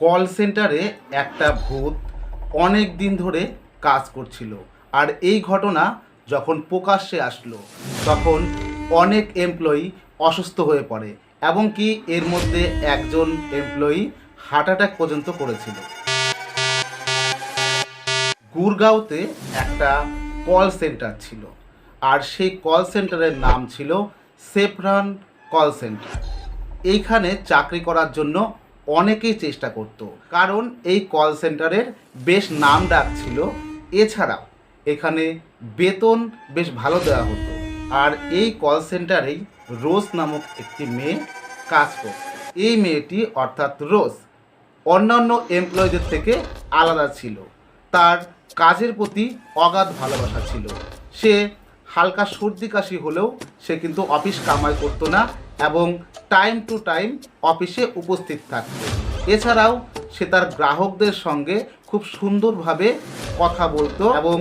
Call সেন্টারে একটা ভূত অনেক দিন ধরে কাজ করছিল। আর এই ঘটনা যখন প্রকাশ্যে আসলো, তখন অনেক এমপ্লয়ি অসুস্থ হয়ে পড়ে এবং কি এর মধ্যে একজন এমপ্লয়ি হার্ট অ্যাটাক পর্যন্ত করেছিল। গুরগাঁওতে একটা কল সেন্টার ছিল আর সেই কল সেন্টারের নাম ছিল সেফরান কল সেন্টার এইখানে চাকরি করার জন্য অনেকেই চেষ্টা করত, কারণ এই কল সেন্টারের বেশ নাম ডাক ছিল। এছাড়াও এখানে বেতন বেশ ভালো দেওয়া হতো, আর এই কল সেন্টারেই রোজ নামক একটি মেয়ে কাজ করত। এই মেয়েটি অর্থাৎ রোজ অন্যান্য এমপ্লয়ীদের থেকে আলাদা ছিল। তার কাজের প্রতি অগাধ ভালোবাসা ছিল। সে হালকা সর্দি কাশি হলেও সে কিন্তু অফিস কামাই করতো না এবং টাইম টু টাইম অফিসে উপস্থিত থাকতো এছাড়াও সে তার গ্রাহকদের সঙ্গে খুব সুন্দরভাবে কথা বলতো এবং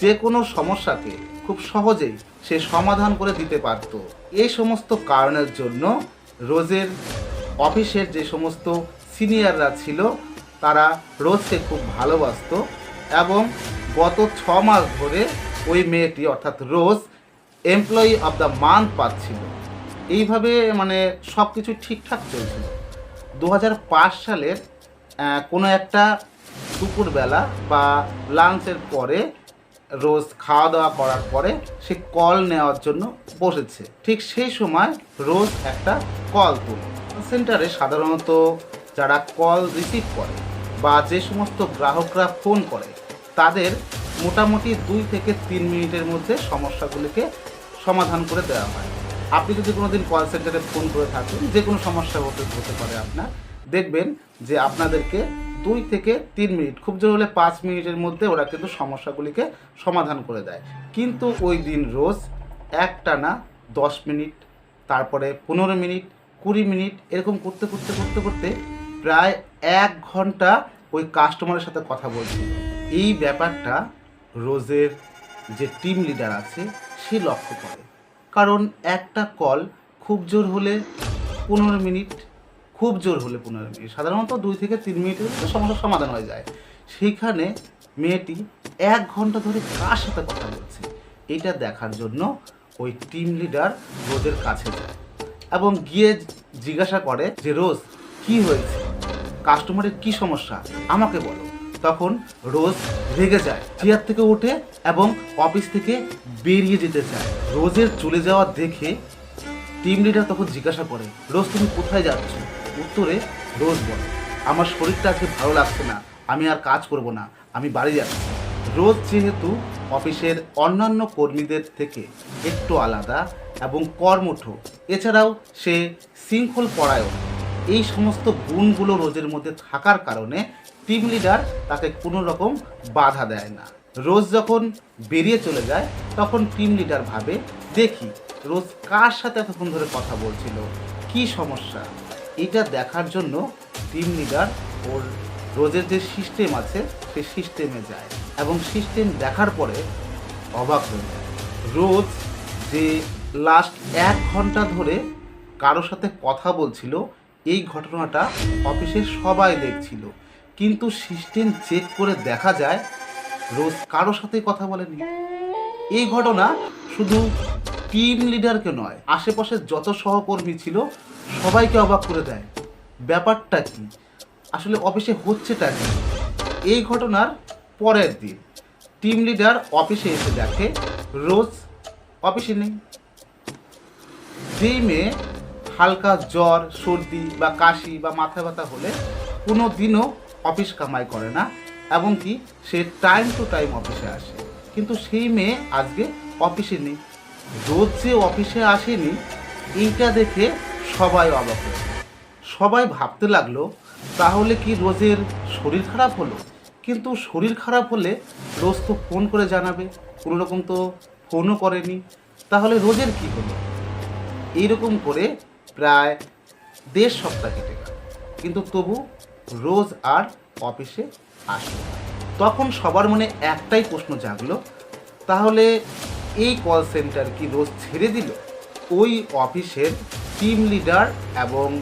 যে কোনো সমস্যাকে খুব সহজেই সে সমাধান করে দিতে পারত। এই সমস্ত কারণের জন্য রোজের অফিসের যে সমস্ত সিনিয়ররা ছিল, তারা রোজকে খুব ভালোবাসতো এবং গত ছ মাস ধরে ওই মেয়েটি অর্থাৎ Rose employee of the month পাচ্ছিল। এইভাবে মানে সব কিছু ঠিকঠাক চলছিল দু সালের কোনো একটা দুপুরবেলা বা লাঞ্চের পরে রোজ খাওয়া দাওয়া করার পরে সে কল নেওয়ার জন্য বসেছে। ঠিক সেই সময় রোজ একটা কল তুলে। সেন্টারে সাধারণত যারা কল রিসিভ করে বা যে সমস্ত গ্রাহকরা ফোন করে, তাদের মোটামুটি দুই থেকে তিন মিনিটের মধ্যে সমস্যাগুলিকে সমাধান করে দেওয়া হয়। আপনি যদি কোনোদিন কল সেন্টারে ফোন করে থাকেন, যে কোনো সমস্যা হতে হতে পারে আপনার, দেখবেন যে আপনাদেরকে দুই থেকে তিন মিনিট, খুব জোর হলে পাঁচ মিনিটের মধ্যে ওরা কিন্তু সমস্যাগুলিকে সমাধান করে দেয়। কিন্তু ওই দিন রোজ একটানা দশ মিনিট, তারপরে পনেরো মিনিট, কুড়ি মিনিট, এরকম করতে করতে করতে করতে প্রায় এক ঘণ্টা ওই কাস্টমারের সাথে কথা বলছি। এই ব্যাপারটা রোজের যে টিম লিডার আছে, সে লক্ষ্য করে। কারণ একটা কল খুব জোর হলে পনেরো মিনিট, খুব জোর হলে পনেরো মিনিট। সাধারণত দুই থেকে তিন মিনিটের মধ্যে সমস্যার সমাধান হয়ে যায়। সেইখানে মেয়েটি এক ঘণ্টা ধরে কার সাথে কথা বলছে, এটা দেখার জন্য ওই টিম লিডার রোজের কাছে যায় এবং গিয়ে জিজ্ঞাসা করে যে, রোজ কি হয়েছে? কাস্টমারের কি সমস্যা? আমাকে বলো। তখন রোজ রেগে যায়, চেয়ার থেকে ওঠে এবং অফিস থেকে বেরিয়ে যেতে চায়। রোজের চলে যাওয়া দেখে টিম লিডার তখন জিজ্ঞাসা করে, রোজ তুমি কোথায় যাচ্ছ? উত্তরে, রোজ বলে। আমার শরীরটা আজকে ভালো লাগছে না, আমি আর কাজ করব না, আমি বাড়ি যাচ্ছি। রোজ যেহেতু অফিসের অন্যান্য কর্মীদের থেকে একটু আলাদা এবং কর্মঠ, এছাড়াও সে শৃঙ্খল পরায়ণ। এই সমস্ত গুণগুলো রোজের মধ্যে থাকার কারণে টিম লিডার তাকে কোনো রকম বাধা দেয় না। রোজ যখন বেরিয়ে চলে যায়, তখন টিম লিডার ভাবে, দেখি, রোজ কার সাথে এতক্ষণ ধরে কথা বলছিল? কি সমস্যা? এটা দেখার জন্য টিম লিডার ওর রোজের যে সিস্টেম আছে সেই সিস্টেমে যায় এবং সিস্টেম দেখার পরে অবাক হয়ে যায়। রোজ যে লাস্ট এক ঘণ্টা ধরে কারোর সাথে কথা বলছিল এই ঘটনাটা অফিসের সবাই দেখছিল। কিন্তু সিস্টেম চেক করে দেখা যায়, রোজ কারোর সাথে কথা বলেনি। এই ঘটনা শুধু টিম লিডারকে নয় আশেপাশের যত সহকর্মী ছিল, সবাইকে অবাক করে দেয়। ব্যাপারটা কি? আসলে অফিসে হচ্ছেটা কি? এই ঘটনার পরের দিন টিম লিডার অফিসে এসে দেখে, রোজ অফিসে নেই। যেই মেয়ে হালকা জ্বর, সর্দি বা কাশি বা মাথা ব্যথা হলে কোনো দিনও অফিস কামাই করে না, এমনকি সে টাইম টু টাইম অফিসে আসে। কিন্তু সেই মেয়ে আজকে অফিসে নেই। রোজ যে অফিসে আসেনি, এইটা দেখে সবাই অবাক সবাই ভাবতে লাগল, তাহলে কি রোজের শরীর খারাপ হলো? কিন্তু শরীর খারাপ হলে রোজ তো ফোন করে জানাবে, কোনো রকম তো ফোনও করেনি। তাহলে রোজের কি হলো? এইরকম করে প্রায় দেড় সপ্তাহ কেটে গেল। কিন্তু তবু রোজ আর অফিসে আসলো না। তখন সবার মনে একটাই প্রশ্ন জাগলো, তাহলে এই কল সেন্টার কি রোজ ছেড়ে দিল? ওই অফিসের টিম লিডার এবং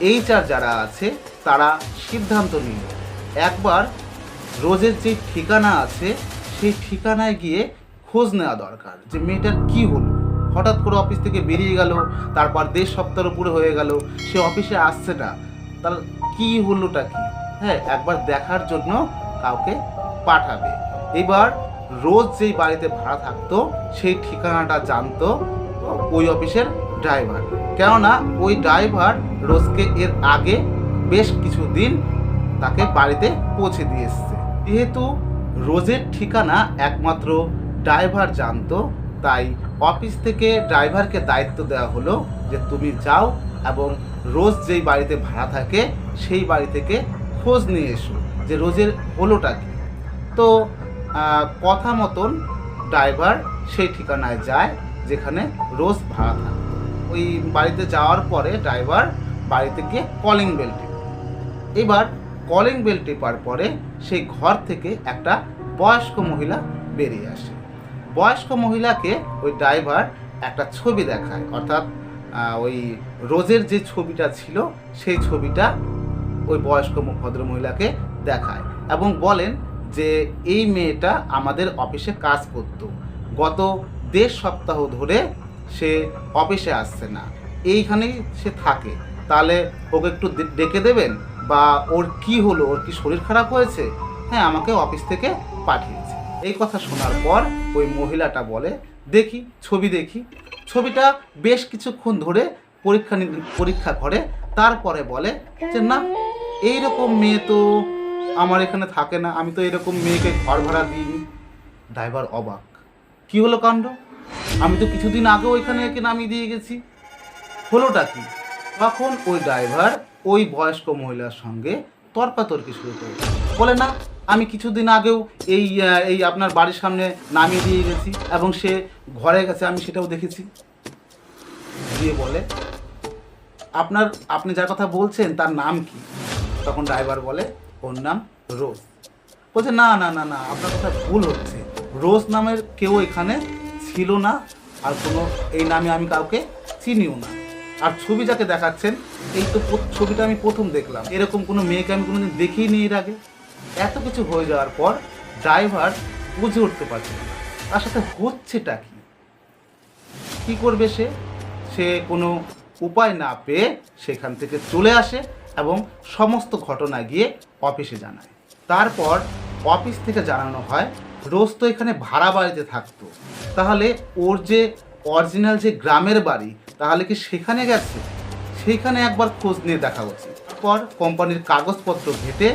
এইচআর যারা আছে, তারা সিদ্ধান্ত নিল, একবার রোজের যে ঠিকানা আছে, সেই ঠিকানায় গিয়ে খোঁজ নেওয়া দরকার যে মেয়েটার কি হলো। হঠাৎ করে অফিস থেকে বেরিয়ে গেল, তারপর দেড় সপ্তাহের উপরে হয়ে গেল, সে অফিসে আসছে না তার কি হলোটা কি? হ্যাঁ একবার দেখার জন্য কাউকে পাঠাবে। এবার রোজ যেই বাড়িতে ভাড়া থাকতো, সেই ঠিকানাটা জানতো ওই অফিসের ড্রাইভার। কেননা ওই ড্রাইভার রোজকে এর আগে বেশ কিছুদিন তাকে বাড়িতে পৌঁছে দিয়ে এসছে। যেহেতু রোজের ঠিকানা একমাত্র ড্রাইভার জানতো তাই অফিস থেকে ড্রাইভারকে দায়িত্ব দেওয়া হলো যে তুমি যাও এবং রোজ যেই বাড়িতে ভাড়া থাকে সেই বাড়ি থেকে খোঁজ নিয়ে এসো যে রোজের হলোটা কি। তো কথা মতন ড্রাইভার সেই ঠিকানায় যায় যেখানে রোজ ভাড়া থাকে। ওই বাড়িতে যাওয়ার পরে ড্রাইভার বাড়িতে গিয়ে কলিং বেল টিপে। এবার কলিং বেল টেপার পরে সেই ঘর থেকে একটা বয়স্ক মহিলা বেরিয়ে আসে। বয়স্ক মহিলাকে ওই ড্রাইভার একটা ছবি দেখায়, অর্থাৎ ওই রোজের যে ছবিটা ছিল, সেই ছবিটা ওই বয়স্ক ভদ্রমহিলাকে দেখায় এবং বলেন যে এই মেয়েটা আমাদের অফিসে কাজ করত। গত দেড় সপ্তাহ ধরে সে অফিসে আসছে না। এইখানেই সে থাকে। তাহলে ওকে একটু ডেকে দেবেন? বা ওর কি হলো? ওর কি শরীর খারাপ হয়েছে? হ্যাঁ আমাকে অফিস থেকে পাঠিয়েছে। এই কথা শোনার পর ওই মহিলাটা বলে, দেখি, ছবি দেখি। ছবিটা বেশ কিছুক্ষণ ধরে পরীক্ষা পরীক্ষা করে তারপরে বলে যে, না, এইরকম মেয়ে তো আমার এখানে থাকে না, আমি তো এরকম মেয়েকে ঘর ভাড়া দিইনি। ড্রাইভার অবাক। কি হলো কাণ্ড? আমি তো কিছুদিন আগেও ওইখানে একে নামিয়ে দিয়ে গেছি। হলোটা কি? তখন ওই ড্রাইভার ওই বয়স্ক মহিলার সঙ্গে তর্কাতর্কি শুরু করে বলে, না আমি কিছুদিন আগেও এই এই আপনার বাড়ির সামনে নামিয়ে দিয়ে গেছি এবং সে ঘরে গেছে, আমি সেটাও দেখেছি। দিয়ে বলে, আপনার, আপনি যার কথা বলছেন, তার নাম কি? তখন ড্রাইভার বলে, ওর নাম রোজ। বলছে, না না না না, আপনার কথা ভুল হচ্ছে। রোজ নামের কেউ এখানে ছিল না, আর কোনো, এই নামে আমি কাউকে চিনিও না। আর ছবি যাকে দেখাচ্ছেন, এই তো ছবিটা আমি প্রথম দেখলাম। এরকম কোনো মেয়েকে আমি কোনোদিন দেখিনি এর আগে। এত কিছু হয়ে যাওয়ার পর ড্রাইভার বুঝে উঠতে পারছে না। তার সাথে হচ্ছেটা কি? কি করবে সে? সে কোনো উপায় না পেয়ে সেখান থেকে চলে আসে এবং সমস্ত ঘটনা গিয়ে অফিসে জানায়। তারপর অফিস থেকে জানানো হয়, রোজ তো এখানে ভাড়া বাড়িতে থাকতো। তাহলে ওর যে অরিজিনাল যে গ্রামের বাড়ি, তাহলে কি সেখানে গেছে? সেখানে একবার খোঁজ নিয়ে দেখা উচিত। তারপর কোম্পানির কাগজপত্র ঘেটে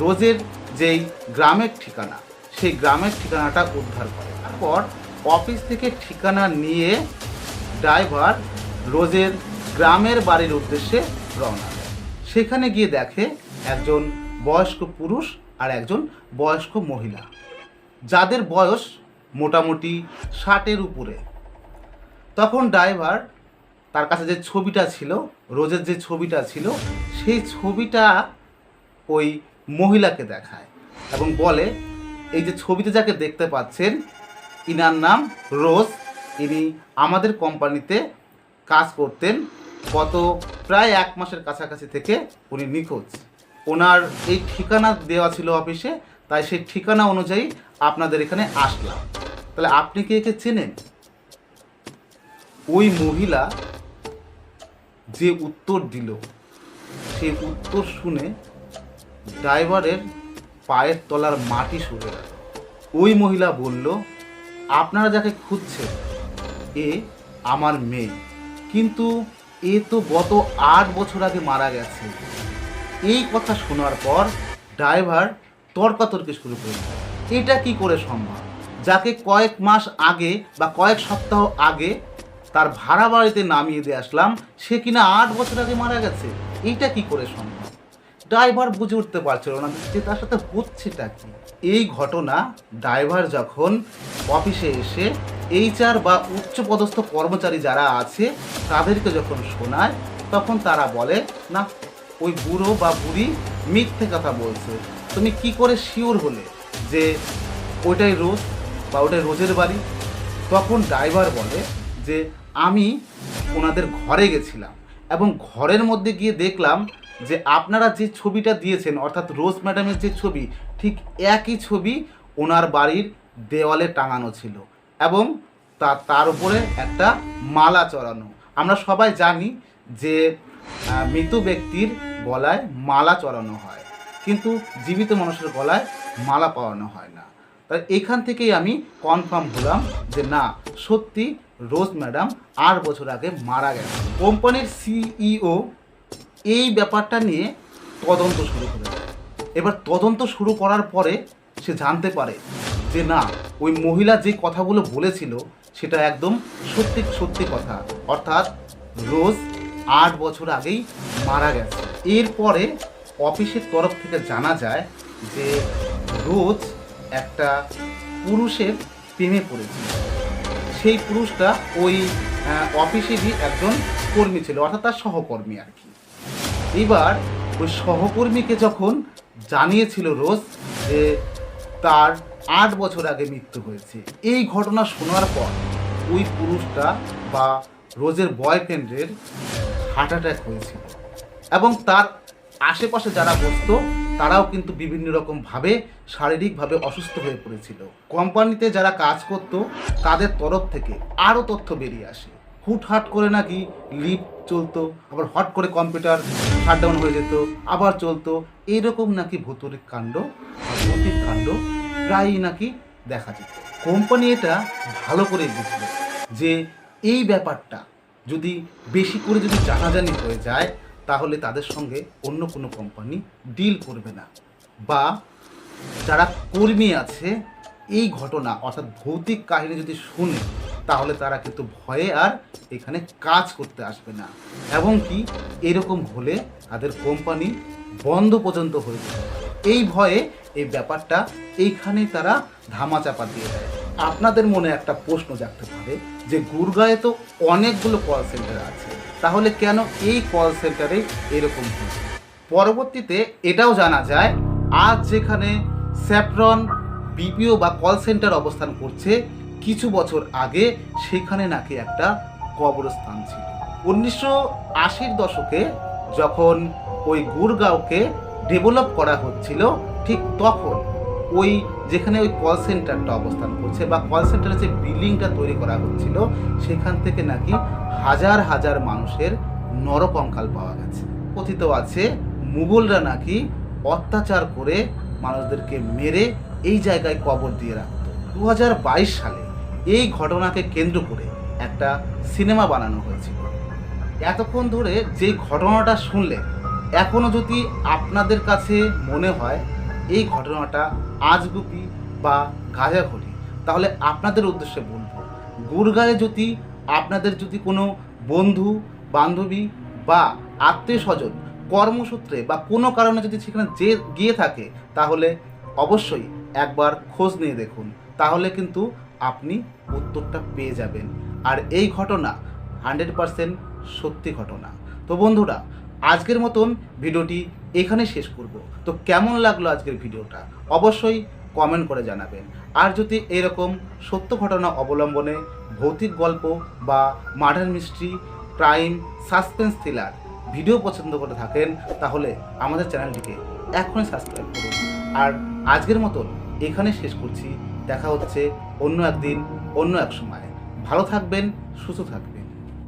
রোজের যেই গ্রামের ঠিকানা, সেই গ্রামের ঠিকানাটা উদ্ধার করে। তারপর অফিস থেকে ঠিকানা নিয়ে ড্রাইভার রোজের গ্রামের বাড়ির উদ্দেশ্যে রওনা দেয়। সেখানে গিয়ে দেখে একজন বয়স্ক পুরুষ আর একজন বয়স্ক মহিলা। যাদের বয়স মোটামুটি ষাটের উপরে। তখন ড্রাইভার তার কাছে যে ছবিটা ছিল, রোজের যে ছবিটা ছিল, সেই ছবিটা ওই মহিলাকে দেখায় এবং বলে, এই যে ছবিতে যাকে দেখতে পাচ্ছেন, ইনার নাম রোজ। ইনি আমাদের কোম্পানিতে কাজ করতেন। গত প্রায় এক মাসের কাছাকাছি থেকে উনি নিখোঁজ। ওনার এই ঠিকানা দেওয়া ছিল অফিসে, তাই সেই ঠিকানা অনুযায়ী আপনাদের এখানে আসলাম। তাহলে আপনি কি একে চেনেন? ওই মহিলা যে উত্তর দিল, সেই উত্তর শুনে ড্রাইভারের পায়ের তলার মাটি সরে গেল। ওই মহিলা বলল, আপনারা যাকে খুঁজছেন, এ আমার মেয়ে। কিন্তু এ তো গত আট বছর আগে মারা গেছে। এই কথা শোনার পর ড্রাইভার তর্কাতর্কি শুরু করল। এটা কি করে সম্ভব? যাকে কয়েক মাস আগে বা কয়েক সপ্তাহ আগে তার ভাড়া বাড়িতে নামিয়ে দিয়ে আসলাম, সে কিনা আট বছর আগে মারা গেছে? এইটা কি করে সম্ভব? ড্রাইভার বুঝে উঠতে পারছিল না যে তার সাথে হচ্ছেটা কি। এই ঘটনা ড্রাইভার যখন অফিসে এসে এইচআর বা উচ্চপদস্থ কর্মচারী যারা আছে, তাদেরকে যখন শোনায়, তখন তারা বলে, না, ওই বুড়ো বা বুড়ি মিথ্যে কথা বলছে। তুমি কি করে শিওর হলে যে ওইটাই রোজ বা ওটাই রোজের বাড়ি? তখন ড্রাইভার বলে যে, আমি ওনাদের ঘরে গেছিলাম এবং ঘরের মধ্যে গিয়ে দেখলাম যে আপনারা যে ছবিটা দিয়েছেন, অর্থাৎ রোজ ম্যাডামের যে ছবি, ঠিক একই ছবি ওনার বাড়ির দেওয়ালে টাঙানো ছিল এবং তা, তার উপরে একটা মালা চড়ানো। আমরা সবাই জানি যে মৃত ব্যক্তির গলায় মালা চড়ানো হয়, কিন্তু জীবিত মানুষের গলায় মালা পরানো হয় না। তাই এখান থেকেই আমি কনফার্ম হলাম যে না, সত্যি রোজ ম্যাডাম আট বছর আগে মারা গেছে কোম্পানির সিইও এই ব্যাপারটা নিয়ে তদন্ত শুরু করে এবার তদন্ত শুরু করার পরে সে জানতে পারে যে না, ওই মহিলা যে কথাগুলো বলেছিল সেটা একদম সত্যি সত্যি কথা। অর্থাৎ রোজ আট বছর আগেই মারা গেছে। এরপরে অফিসের তরফ থেকে জানা যায় যে রোজ একটা পুরুষের প্রেমে পড়েছিল। সেই পুরুষটা ওই অফিসেরই একজন কর্মী ছিল, অর্থাৎ তার সহকর্মী আর কি। এবার ওই সহকর্মীকে যখন জানিয়েছিল রোজ যে তার আট বছর আগে মৃত্যু হয়েছে, এই ঘটনা শোনার পর ওই পুরুষটা বা রোজের বয়ফ্রেন্ডের হার্ট অ্যাটাক হয়েছিল। এবং তার আশেপাশে যারা বসত, তারাও কিন্তু বিভিন্ন রকম ভাবে শারীরিকভাবে অসুস্থ হয়ে পড়েছিল। কোম্পানিতে যারা কাজ করতো, তাদের তরফ থেকে আরও তথ্য বেরিয়ে আসে। হুটহাট করে নাকি লিফট চলতো, আবার হট করে কম্পিউটার শাটডাউন হয়ে যেত, আবার চলতো। এইরকম নাকি ভৌতরিক কাণ্ড ভৌতিক কাণ্ড প্রায়ই নাকি দেখা যেত। কোম্পানি এটা ভালো করে বুঝলো যে এই ব্যাপারটা যদি বেশি করে যদি জানাজানি হয়ে যায়, তাহলে তাদের সঙ্গে অন্য কোনো কোম্পানি ডিল করবে না। বা যারা কর্মী আছে, এই ঘটনা অর্থাৎ ভৌতিক কাহিনী যদি শুনে তাহলে তারা কিন্তু ভয়ে আর এখানে কাজ করতে আসবে না। এবং কি, এরকম হলে তাদের কোম্পানি বন্ধ পর্যন্ত হয়ে যাবে। এই ভয়ে এই ব্যাপারটা এইখানেই তারা ধামাচাপা দিয়ে দেয়। আপনাদের মনে একটা প্রশ্ন জাগতে পারে যে, গুরগাঁয়ে তো অনেকগুলো কল সেন্টার আছে। তাহলে কেন এই কল সেন্টারে এরকম হচ্ছে পরবর্তীতে এটাও জানা যায়, আজ যেখানে স্যাফরন বিপিও বা কল সেন্টার অবস্থান করছে কিছু বছর আগে সেখানে নাকি একটা কবরস্থান ছিল। উনিশশো আশির দশকে যখন ওই গুরগাঁওকে ডেভেলপ করা হচ্ছিল, ঠিক তখন ওই যেখানে ওই কল সেন্টারটা অবস্থান করছে বা কল সেন্টারের যে বিল্ডিংটা তৈরি করা হচ্ছিল, সেখান থেকে নাকি হাজার হাজার মানুষের নরকঙ্কাল পাওয়া গেছে। কথিত আছে, মুঘলরা নাকি অত্যাচার করে মানুষদেরকে মেরে এই জায়গায় কবর দিয়ে রাখত। দু হাজার বাইশ সালে এই ঘটনাকে কেন্দ্র করে একটা সিনেমা বানানো হয়েছিল। এতক্ষণ ধরে যে ঘটনাটা শুনলে এখনও যদি আপনাদের কাছে মনে হয় এই ঘটনাটা আজগুবি বা গাঁজাখড়ি তাহলে আপনাদের উদ্দেশ্যে বলব, গুরগাঁয়ে যদি আপনাদের যদি কোনো বন্ধু, বান্ধবী বা আত্মীয় স্বজন কর্মসূত্রে বা কোনো কারণে যদি সেখানে যে গিয়ে থাকে, তাহলে অবশ্যই একবার খোঁজ নিয়ে দেখুন। তাহলে কিন্তু আপনি উত্তরটা পেয়ে যাবেন। আর এই ঘটনা হান্ড্রেড পারসেন্ট সত্যি ঘটনা। তো বন্ধুরা, আজকের মতন ভিডিওটি এখানে শেষ করব। তো কেমন লাগল আজকের ভিডিওটা? অবশ্যই কমেন্ট করে জানাবেন। আর যদি এরকম সত্য ঘটনা অবলম্বনে ভৌতিক গল্প বা murder mystery, crime, suspense thriller video পছন্দ করে থাকেন, তাহলে আমাদের চ্যানেলটিকে এখনই সাবস্ক্রাইব করুন। আর আজকের মতন এখানে শেষ করছি। দেখা হচ্ছে অন্য একদিন অন্য এক সময়। ভালো থাকবেন সুস্থ থাকবেন।